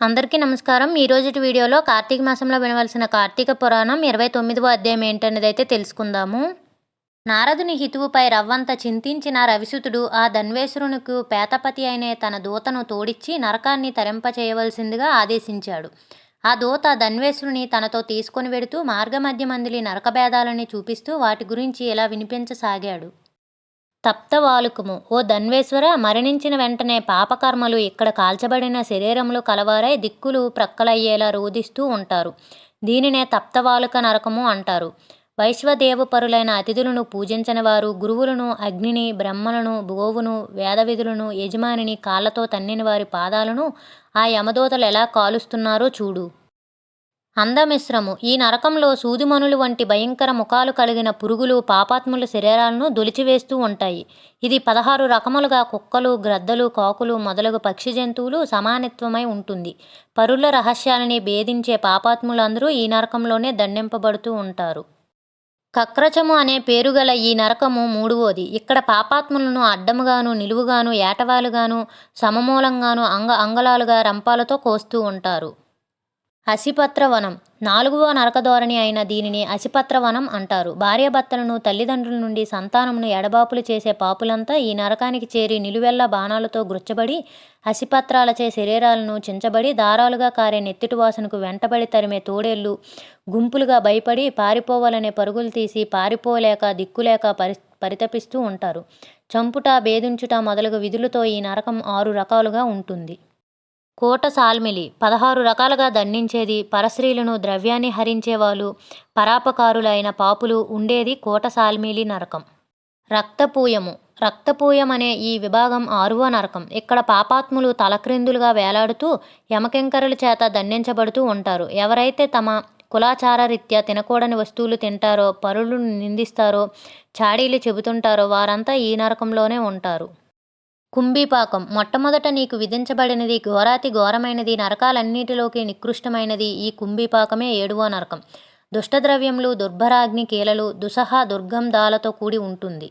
అందరికీ నమస్కారం. ఈ రోజుటి వీడియోలో కార్తీక మాసంలో వినవలసిన కార్తీక పురాణం ఇరవై తొమ్మిదవ అధ్యాయం ఏంటనేది అయితే తెలుసుకుందాము. నారదుని హితువుపై రవ్వంత చింతించిన రవిసుతుడు ఆ ధన్వేశ్వరునికి పేతపతి అయిన తన దూతను తోడిచ్చి నరకాన్ని తరింపచేయవలసిందిగా ఆదేశించాడు. ఆ దూత ధన్వేశ్వరుని తనతో తీసుకొని వెడుతూ మార్గమధ్య మందిలి నరకభేదాలని చూపిస్తూ వాటి గురించి ఇలా వినిపించసాగాడు. తప్తవాలుకము. ఓ ధన్వేశ్వర మరణించిన వెంటనే పాపకర్మలు ఇక్కడ కాల్చబడిన శరీరములు కలవారై దిక్కులు ప్రక్కలయ్యేలా రోధిస్తూ ఉంటారు. దీనినే తప్తవాలుక నరకము అంటారు. వైశ్వదేవపరులైన అతిథులను పూజించని వారు గురువులను అగ్నిని బ్రహ్మలను గోవును వేదవిధులను యజమానిని కాళ్ళతో తన్నిన వారి పాదాలను ఆ యమదూతలు ఎలా కాలుస్తున్నారో చూడు. అందమిశ్రము. ఈ నరకంలో సూదిమనులు వంటి భయంకర ముఖాలు కలిగిన పురుగులు పాపాత్ముల శరీరాలను దొలిచివేస్తూ ఉంటాయి. ఇది పదహారు రకములుగా కుక్కలు గ్రద్దలు కాకులు మొదలగు పక్షి జంతువులు సమానత్వమై ఉంటుంది. పరుల రహస్యాలని భేదించే పాపాత్ములందరూ ఈ నరకంలోనే దండింపబడుతూ ఉంటారు. కక్రచము అనే పేరుగల ఈ నరకము మూడవది. ఇక్కడ పాపాత్ములను అడ్డముగాను నిలువుగాను ఏటవాలుగాను సమమూలంగాను అంగ అంగళాలుగా రంపాలతో కోస్తూ ఉంటారు. అసిపత్రవనం నాలుగవ నరకధోరణి అయిన దీనిని అసిపత్రవనం అంటారు. భార్యాభర్తలను తల్లిదండ్రుల నుండి సంతానమును ఎడబాపులు చేసే పాపులంతా ఈ నరకానికి చేరి నిలువెల్ల బాణాలతో గుచ్చబడి అసిపత్రాలచే శరీరాలను చించబడి దారాలుగా కారే నెత్తిటి వాసనకు వెంటబడి తరిమే తోడేళ్ళు గుంపులుగా భయపడి పారిపోవాలనే పరుగులు తీసి పారిపోలేక దిక్కులేక పరి పరితపిస్తూ ఉంటారు. చంపుట బేధించుట మొదలగు విధులతో ఈ నరకం ఆరు రకాలుగా ఉంటుంది. కోట సాల్మిలి పదహారు రకాలుగా దండించేది పరశ్రీలను ద్రవ్యాన్ని హరించేవాళ్ళు పరాపకారులైన పాపులు ఉండేది కోట సాల్మిలి నరకం. రక్తపూయము. రక్తపూయం అనే ఈ విభాగం ఆరువ నరకం. ఇక్కడ పాపాత్ములు తలక్రిందులుగా వేలాడుతూ యమకెంకరుల చేత దండించబడుతూ ఉంటారు. ఎవరైతే తమ కులాచార రీత్యా తినకూడని వస్తువులు తింటారో పరులను నిందిస్తారో చాడీలు చెబుతుంటారో వారంతా ఈ నరకంలోనే ఉంటారు. కుంభీపాకం. మొట్టమొదట నీకు విధించబడినది ఘోరాతి ఘోరమైనది నరకాలన్నిటిలోకి నికృష్టమైనది ఈ కుంభీపాకమే ఏడువో నరకం. దుష్టద్రవ్యములు దుర్భరాగ్ని కీలలు దుసహ దుర్గంధాలతో కూడి ఉంటుంది.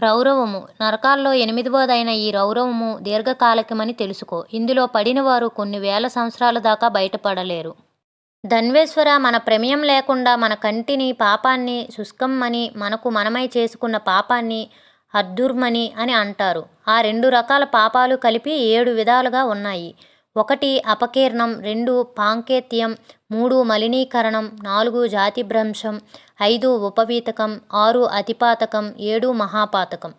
రౌరవము. నరకాల్లో ఎనిమిదవదైన ఈ రౌరవము దీర్ఘకాలికమని తెలుసుకో. ఇందులో పడినవారు కొన్ని వేల సంవత్సరాల దాకా బయటపడలేరు. ధన్వేశ్వర మన ప్రమేయం లేకుండా మన కంటిని పాపాన్ని శుష్కమ్మని మనకు మనమై చేసుకున్న పాపాన్ని అర్ధుర్మణి అని అంటారు. ఆ రెండు రకాల పాపాలు కలిపి ఏడు విధాలుగా ఉన్నాయి. ఒకటి అపకీర్ణం రెండు పాంకేత్యం మూడు మలినీకరణం నాలుగు జాతిభ్రంశం ఐదు ఉపవీతకం ఆరు అతిపాతకం ఏడు మహాపాతకం.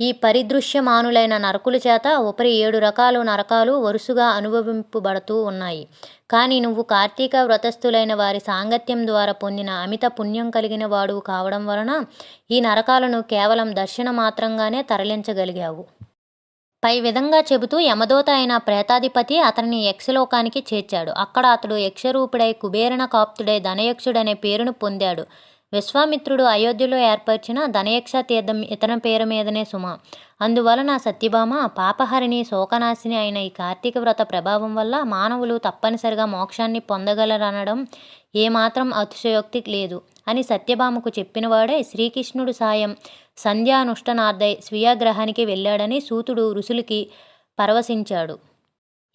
ఈ పరిదృశ్యమానులైన నరకుల చేత ఉపరి ఏడు రకాలు నరకాలు వరుసగా అనుభవింపబడుతూ ఉన్నాయి. కానీ నువ్వు కార్తీక వ్రతస్థులైన వారి సాంగత్యం ద్వారా పొందిన అమిత పుణ్యం కలిగిన వాడు కావడం వలన ఈ నరకాలను కేవలం దర్శన మాత్రంగానే తరలించగలిగావు. పై విధంగా చెబుతూ యమదోత అయిన ప్రేతాధిపతి అతనిని యక్షలోకానికి చేర్చాడు. అక్కడ అతడు యక్షరూపుడై కుబేరణ కాప్తుడై ధనయక్షుడనే పేరును పొందాడు. విశ్వామిత్రుడు అయోధ్యలో ఏర్పరిచిన ధనయక్ష తీర్థం ఇతని పేరు మీదనే సుమ. అందువలన సత్యభామ పాపహరిణి శోకనాశిని అయిన ఈ కార్తీక వ్రత ప్రభావం వల్ల మానవులు తప్పనిసరిగా మోక్షాన్ని పొందగలరనడం ఏమాత్రం అతిశయోక్తి లేదు అని సత్యభామకు చెప్పినవాడే శ్రీకృష్ణుడు సాయం సంధ్యానుష్ఠనార్థై స్వీయగ్రహానికి వెళ్ళాడని సూతుడు ఋషులకి పరవశించాడు.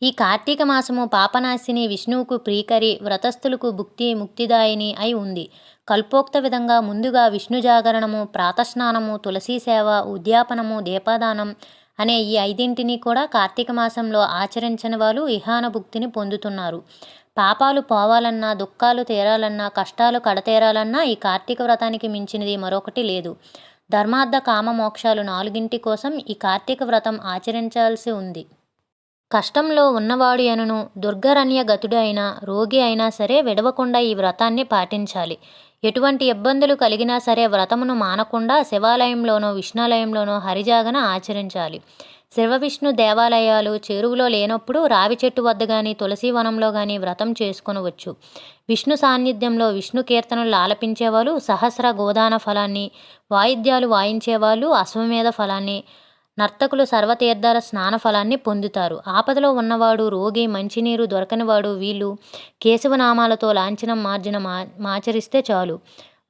ఈ కార్తీక మాసము పాపనాశిని విష్ణువుకు ప్రీకరి వ్రతస్థులకు భుక్తి ముక్తిదాయిని అయి ఉంది. కల్పోక్త విధంగా ముందుగా విష్ణు జాగరణము ప్రాతస్నానము తులసీ సేవ ఉద్యాపనము దీపాదానం అనే ఈ ఐదింటిని కూడా కార్తీక మాసంలో ఆచరించని వాళ్ళు ఇహాన భుక్తిని పొందుతున్నారు. పాపాలు పోవాలన్నా దుఃఖాలు తీరాలన్నా కష్టాలు కడతీరాలన్నా ఈ కార్తీక వ్రతానికి మించినది మరొకటి లేదు. ధర్మార్థ కామ మోక్షాలు నాలుగింటి కోసం ఈ కార్తీక వ్రతం ఆచరించాల్సి ఉంది. కష్టంలో ఉన్నవాడు ఎనను దుర్గరణ్య గతుడు అయినా రోగి అయినా సరే విడవకుండా ఈ వ్రతాన్ని పాటించాలి. ఎటువంటి ఇబ్బందులు కలిగినా సరే వ్రతమును మానకుండా శివాలయంలోనో విష్ణాలయంలోనో హరిజాగన ఆచరించాలి. శివ విష్ణు దేవాలయాలు చెరువులో లేనప్పుడు రావి చెట్టు వద్ద కానీ తులసి వనంలో కానీ వ్రతం చేసుకొనవచ్చు. విష్ణు సాన్నిధ్యంలో విష్ణు కీర్తనలు ఆలపించేవాళ్ళు సహస్ర గోదాన ఫలాన్ని వాయిద్యాలు వాయించేవాళ్ళు అశ్వమేధ ఫలాన్ని నర్తకులు సర్వతీర్థాల స్నాన ఫలాన్ని పొందుతారు. ఆపదలో ఉన్నవాడు రోగి మంచినీరు దొరకనివాడు వీళ్ళు కేశవనామాలతో లాంఛనం మార్జన మా మాచరిస్తే చాలు.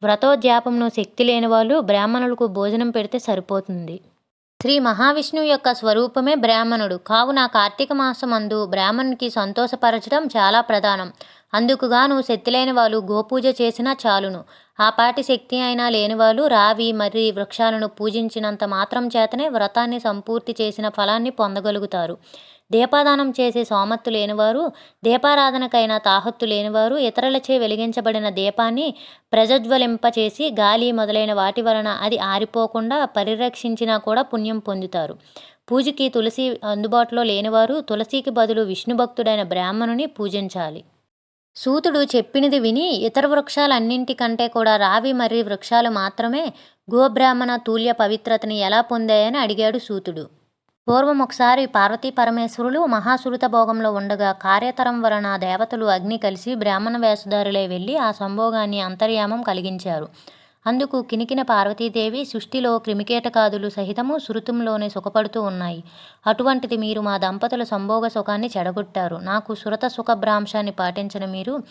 వ్రతోద్యాపంను శక్తి లేని వాళ్ళు బ్రాహ్మణులకు భోజనం పెడితే సరిపోతుంది. శ్రీ మహావిష్ణువు యొక్క స్వరూపమే బ్రాహ్మణుడు. కావున కార్తీక మాసమందు బ్రాహ్మణునికి సంతోషపరచడం చాలా ప్రధానం. అందుకుగాను శక్తి వాళ్ళు గోపూజ చేసినా చాలును. ఆ పాటి శక్తి అయినా లేనివాళ్ళు రావి మరి వృక్షాలను పూజించినంత మాత్రం చేతనే వ్రతాన్ని సంపూర్తి చేసిన ఫలాన్ని పొందగలుగుతారు. దీపాదానం చేసే సోమత్తు లేనివారు దీపారాధనకైనా తాహత్తు లేనివారు ఇతరులచే వెలిగించబడిన దీపాన్ని ప్రజ్వలింపచేసి గాలి మొదలైన వాటి వలన అది ఆరిపోకుండా పరిరక్షించినా కూడా పుణ్యం పొందుతారు. పూజకి తులసి అందుబాటులో లేనివారు తులసికి బదులు విష్ణు భక్తుడైన బ్రాహ్మణుని పూజించాలి. సూతుడు చెప్పినది విని ఇతర వృక్షాలన్నింటికంటే కూడా రావి మర్రి వృక్షాలు మాత్రమే గోబ్రాహ్మణ తూల్య పవిత్రతని ఎలా పొందాయని అడిగాడు సూతుడు. పూర్వం ఒకసారి పార్వతీ పరమేశ్వరులు మహాసురత భోగంలో ఉండగా కార్యతరం వలన దేవతలు అగ్ని కలిసి బ్రాహ్మణ వేషధారులై వెళ్ళి ఆ సంభోగాన్ని అంతర్యామం కలిగించారు. అందుకు కినికిన పార్వతీదేవి సృష్టిలో క్రిమికీటకాదులు సహితము సురుతంలోనే సుఖపడుతూ ఉన్నాయి. అటువంటిది మీరు మా దంపతుల సంభోగ సుఖాన్ని చెడగొట్టారు. నాకు సురత సుఖభ్రాంశాన్ని పాటించిన మీరు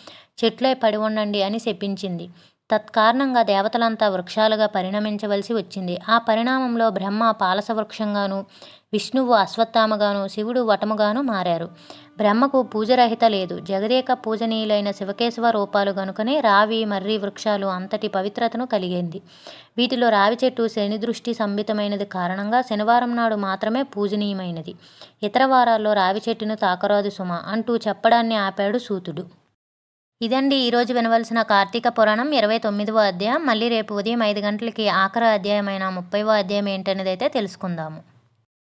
చెట్లే పడి ఉండండి అని శపించింది. తత్కారణంగా దేవతలంతా వృక్షాలుగా పరిణమించవలసి వచ్చింది. ఆ పరిణామంలో బ్రహ్మ పాలస వృక్షంగాను విష్ణువు అశ్వత్థామగాను శివుడు వటముగాను మారారు. బ్రహ్మకు పూజరహిత లేదు. జగదేక పూజనీయులైన శివకేశవ రూపాలు గనుకనే రావి మర్రి వృక్షాలు అంతటి పవిత్రతను కలిగింది. వీటిలో రావి చెట్టు శని దృష్టి సంబితమైనది కారణంగా శనివారం నాడు మాత్రమే పూజనీయమైనది. ఇతర వారాల్లో రావి చెట్టును తాకరాదు సుమ అంటూ చెప్పడాన్ని ఆపాడు సూతుడు. ఇదండి ఈరోజు వినవలసిన కార్తీక పురాణం ఇరవై తొమ్మిదవ అధ్యాయం. మళ్ళీ రేపు ఉదయం ఐదు గంటలకి ఆఖరి అధ్యాయమైన ముప్పైవ అధ్యాయం ఏంటనేది అయితే తెలుసుకుందాము.